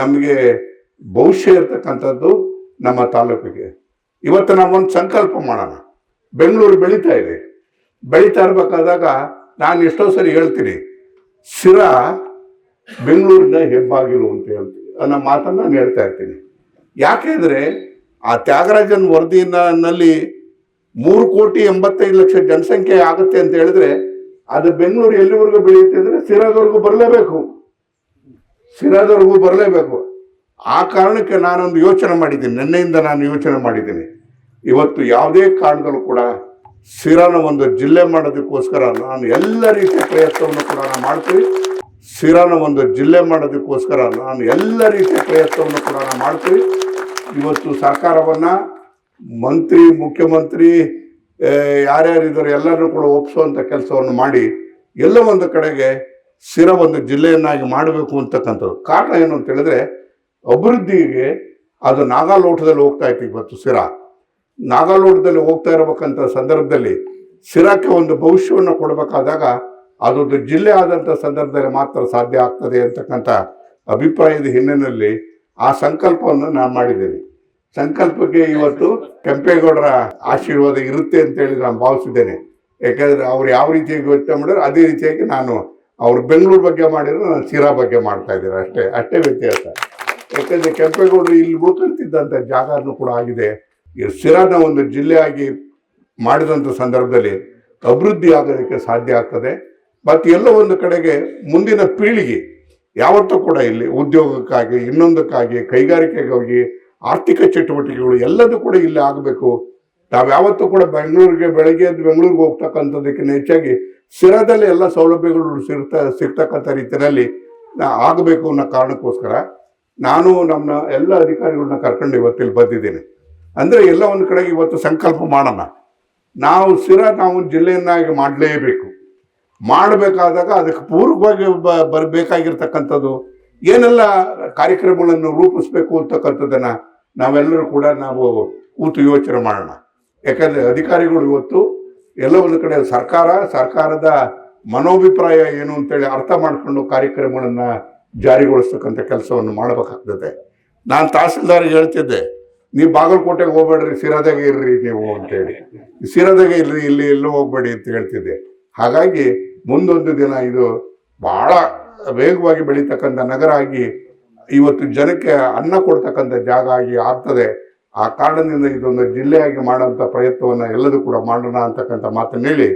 ನಮಗೆ ಭವಿಷ್ಯ ಇರತಕ್ಕಂಥದ್ದು ನಮ್ಮ ತಾಲೂಕಿಗೆ. ಇವತ್ತು ನಾವೊಂದು ಸಂಕಲ್ಪ ಮಾಡೋಣ. ಬೆಂಗಳೂರು ಬೆಳೀತಾ ಇದೆ. ಬೆಳೀತಾ ಇರಬೇಕಾದಾಗ ನಾನು ಎಷ್ಟೋ ಸರಿ ಹೇಳ್ತೀನಿ, ಸಿರ ಬೆಂಗಳೂರಿನ ಹೆಬ್ಬಾಗಿಲು ಅಂತ ಹೇಳ್ತೀನಿ. ಅನ್ನೋ ಮಾತನ್ನು ನಾನು ಹೇಳ್ತಾ ಇರ್ತೀನಿ. ಯಾಕೆಂದರೆ ಆ ತ್ಯಾಗರಾಜನ್ ವರದಿನಲ್ಲಿ ಮೂರು ಕೋಟಿ ಎಂಬತ್ತೈದು ಲಕ್ಷ ಜನಸಂಖ್ಯೆ ಆಗುತ್ತೆ ಅಂತ ಹೇಳಿದ್ರೆ ಅದು ಬೆಂಗಳೂರು ಎಲ್ಲಿವರೆಗೂ ಬೆಳೆಯುತ್ತೆ ಅಂದರೆ ಸಿರಾದವರೆಗೂ ಬರಲೇಬೇಕು. ಸಿರಾದವರೆಗೂ ಬರಲೇಬೇಕು. ಆ ಕಾರಣಕ್ಕೆ ನಾನೊಂದು ಯೋಚನೆ ಮಾಡಿದ್ದೀನಿ. ನಿನ್ನೆಯಿಂದ ನಾನು ಯೋಚನೆ ಮಾಡಿದ್ದೀನಿ. ಇವತ್ತು ಯಾವುದೇ ಕಾರಣದಲ್ಲೂ ಕೂಡ ಸಿರಾನ ಒಂದು ಜಿಲ್ಲೆ ಮಾಡೋದಕ್ಕೋಸ್ಕರ ನಾನು ಎಲ್ಲ ರೀತಿಯ ಪ್ರಯತ್ನವನ್ನು ಕೂಡ ನಾನು ಮಾಡ್ತೀವಿ ಸಿರಾನ ಒಂದು ಜಿಲ್ಲೆ ಮಾಡೋದಕ್ಕೋಸ್ಕರ ನಾನು ಎಲ್ಲ ರೀತಿಯ ಪ್ರಯತ್ನವನ್ನು ಕೂಡ ನಾನು ಮಾಡ್ತೀವಿ ಇವತ್ತು ಸರ್ಕಾರವನ್ನು ಮಂತ್ರಿ, ಮುಖ್ಯಮಂತ್ರಿ ಯಾರ್ಯಾರಿದ್ದಾರೆ ಎಲ್ಲರೂ ಕೂಡ ಒಪ್ಪಿಸುವಂಥ ಕೆಲಸವನ್ನು ಮಾಡಿ ಎಲ್ಲ ಒಂದು ಕಡೆಗೆ ಸಿರ ಒಂದು ಜಿಲ್ಲೆಯನ್ನಾಗಿ ಮಾಡಬೇಕು ಅಂತಕ್ಕಂಥದ್ದು. ಕಾರಣ ಏನು ಅಂತ ಹೇಳಿದ್ರೆ, ಅಭಿವೃದ್ಧಿಗೆ ಅದು ನಾಗಾಲೋಟದಲ್ಲಿ ಹೋಗ್ತಾ ಇತ್ತು ಇವತ್ತು ಸಿರಾ ನಾಗಾಲೋಟದಲ್ಲಿ ಹೋಗ್ತಾ ಇರಬೇಕಂತ ಸಂದರ್ಭದಲ್ಲಿ ಸಿರಾಕ್ಕೆ ಒಂದು ಭವಿಷ್ಯವನ್ನು ಕೊಡಬೇಕಾದಾಗ ಅದೊಂದು ಜಿಲ್ಲೆ ಆದಂಥ ಸಂದರ್ಭದಲ್ಲಿ ಮಾತ್ರ ಸಾಧ್ಯ ಆಗ್ತದೆ ಅಂತಕ್ಕಂಥ ಅಭಿಪ್ರಾಯದ ಹಿನ್ನೆಲೆಯಲ್ಲಿ ಆ ಸಂಕಲ್ಪವನ್ನು ನಾನು ಮಾಡಿದ್ದೇನೆ ಸಂಕಲ್ಪಕ್ಕೆ ಇವತ್ತು ಕೆಂಪೇಗೌಡರ ಆಶೀರ್ವಾದ ಇರುತ್ತೆ ಅಂತೇಳಿ ನಾನು ಭಾವಿಸಿದ್ದೇನೆ. ಯಾಕಂದ್ರೆ ಅವ್ರು ಯಾವ ರೀತಿಯಾಗಿ ಯೋಚನೆ ಮಾಡಿದ್ರು, ಅದೇ ರೀತಿಯಾಗಿ ನಾನು ಅವ್ರು ಬೆಂಗಳೂರು ಬಗ್ಗೆ ಮಾಡಿದ್ರು ನಾನು ಸಿರಾ ಬಗ್ಗೆ ಮಾಡ್ತಾ ಇದ್ದೀರಾ ಅಷ್ಟೇ ಅಷ್ಟೇ ವ್ಯತ್ಯಾಸ. ಯಾಕಂದ್ರೆ ಕೆಂಪೇಗೌಡರು ಇಲ್ಲಿ ಉಳ್ಕೊಳ್ತಿದ್ದಂಥ ಜಾಗನೂ ಕೂಡ ಆಗಿದೆ. ಈ ಸಿರಾನ ಒಂದು ಜಿಲ್ಲೆಯಾಗಿ ಮಾಡಿದಂಥ ಸಂದರ್ಭದಲ್ಲಿ ಅಭಿವೃದ್ಧಿ ಆಗೋದಕ್ಕೆ ಸಾಧ್ಯ ಆಗ್ತದೆ. ಮತ್ತು ಎಲ್ಲ ಒಂದು ಕಡೆಗೆ ಮುಂದಿನ ಪೀಳಿಗೆ ಯಾವತ್ತೂ ಕೂಡ ಇಲ್ಲಿ ಉದ್ಯೋಗಕ್ಕಾಗಿ, ಇನ್ನೊಂದಕ್ಕಾಗಿ, ಕೈಗಾರಿಕೆಗಾಗಿ, ಆರ್ಥಿಕ ಚಟುವಟಿಕೆಗಳು ಎಲ್ಲದೂ ಕೂಡ ಇಲ್ಲಿ ಆಗಬೇಕು. ನಾವು ಯಾವತ್ತೂ ಕೂಡ ಬೆಂಗಳೂರಿಗೆ, ಬೆಳಗ್ಗೆ ಬೆಂಗಳೂರಿಗೆ ಹೋಗ್ತಕ್ಕಂಥದ್ದಕ್ಕಿಂತ ಹೆಚ್ಚಾಗಿ ಸಿರಾದಲ್ಲಿ ಎಲ್ಲ ಸೌಲಭ್ಯಗಳು ಸಿಗ್ತಾ ಸಿಗ್ತಕ್ಕಂಥ ರೀತಿಯಲ್ಲಿ ಆಗಬೇಕು ಅನ್ನೋ ಕಾರಣಕ್ಕೋಸ್ಕರ ನಾನು ನಮ್ಮ ಎಲ್ಲ ಅಧಿಕಾರಿಗಳನ್ನ ಕರ್ಕೊಂಡು ಇವತ್ತಿಲ್ಲಿ ಬಂದಿದ್ದೀನಿ. ಅಂದರೆ ಎಲ್ಲ ಒಂದು ಕಡೆಗೆ ಇವತ್ತು ಸಂಕಲ್ಪ ಮಾಡೋಣ. ನಾವು ಸಿರಾ ನಾವು ಜಿಲ್ಲೆಯನ್ನಾಗಿ ಮಾಡಲೇಬೇಕು. ಮಾಡಬೇಕಾದಾಗ ಅದಕ್ಕೆ ಪೂರ್ವವಾಗಿ ಬ, ಬರಬೇಕಾಗಿರ್ತಕ್ಕಂಥದ್ದು ಏನೆಲ್ಲ ಕಾರ್ಯಕ್ರಮಗಳನ್ನು ರೂಪಿಸ್ಬೇಕು ಅಂತಕ್ಕಂಥದ್ದನ್ನು ನಾವೆಲ್ಲರೂ ಕೂಡ ನಾವು ಕೂತು ಯೋಚನೆ ಮಾಡೋಣ. ಯಾಕಂದರೆ ಅಧಿಕಾರಿಗಳು ಇವತ್ತು ಎಲ್ಲ ಒಂದು ಕಡೆ ಸರ್ಕಾರ, ಸರ್ಕಾರದ ಮನೋಭಿಪ್ರಾಯ ಏನು ಅಂತೇಳಿ ಅರ್ಥ ಮಾಡಿಕೊಂಡು ಕಾರ್ಯಕ್ರಮಗಳನ್ನು ಜಾರಿಗೊಳಿಸ್ತಕ್ಕಂಥ ಕೆಲಸವನ್ನು ಮಾಡಬೇಕಾಗ್ತದೆ. ನಾನು ತಹಸೀಲ್ದಾರ್ಗೆ ಹೇಳ್ತಿದ್ದೆ, ನೀವು ಬಾಗಲಕೋಟೆಗೆ ಹೋಗ್ಬೇಡ್ರಿ ಸಿರಾದಾಗೆ ಇರ್ರಿ ನೀವು ಅಂತೇಳಿ. ಸಿರಾದಾಗೆ ಇರ್ರಿ, ಇಲ್ಲಿ ಎಲ್ಲೂ ಹೋಗ್ಬೇಡಿ ಅಂತ ಹೇಳ್ತಿದ್ದೆ. ಹಾಗಾಗಿ ಮುಂದೊಂದು ದಿನ ಇದು ಬಹಳ ವೇಗವಾಗಿ ಬೆಳೀತಕ್ಕಂಥ ನಗರ ಆಗಿ ಇವತ್ತು ಜನಕ್ಕೆ ಅನ್ನ ಕೊಡ್ತಕ್ಕಂಥ ಜಾಗ ಆಗಿ ಆಗ್ತದೆ. ಆ ಕಾರಣದಿಂದ ಇದೊಂದು ಜಿಲ್ಲೆಯಾಗಿ ಮಾಡುವಂಥ ಪ್ರಯತ್ನವನ್ನು ಎಲ್ಲದೂ ಕೂಡ ಮಾಡೋಣ ಅಂತಕ್ಕಂಥ ಮಾತನ್ನು ಹೇಳಿ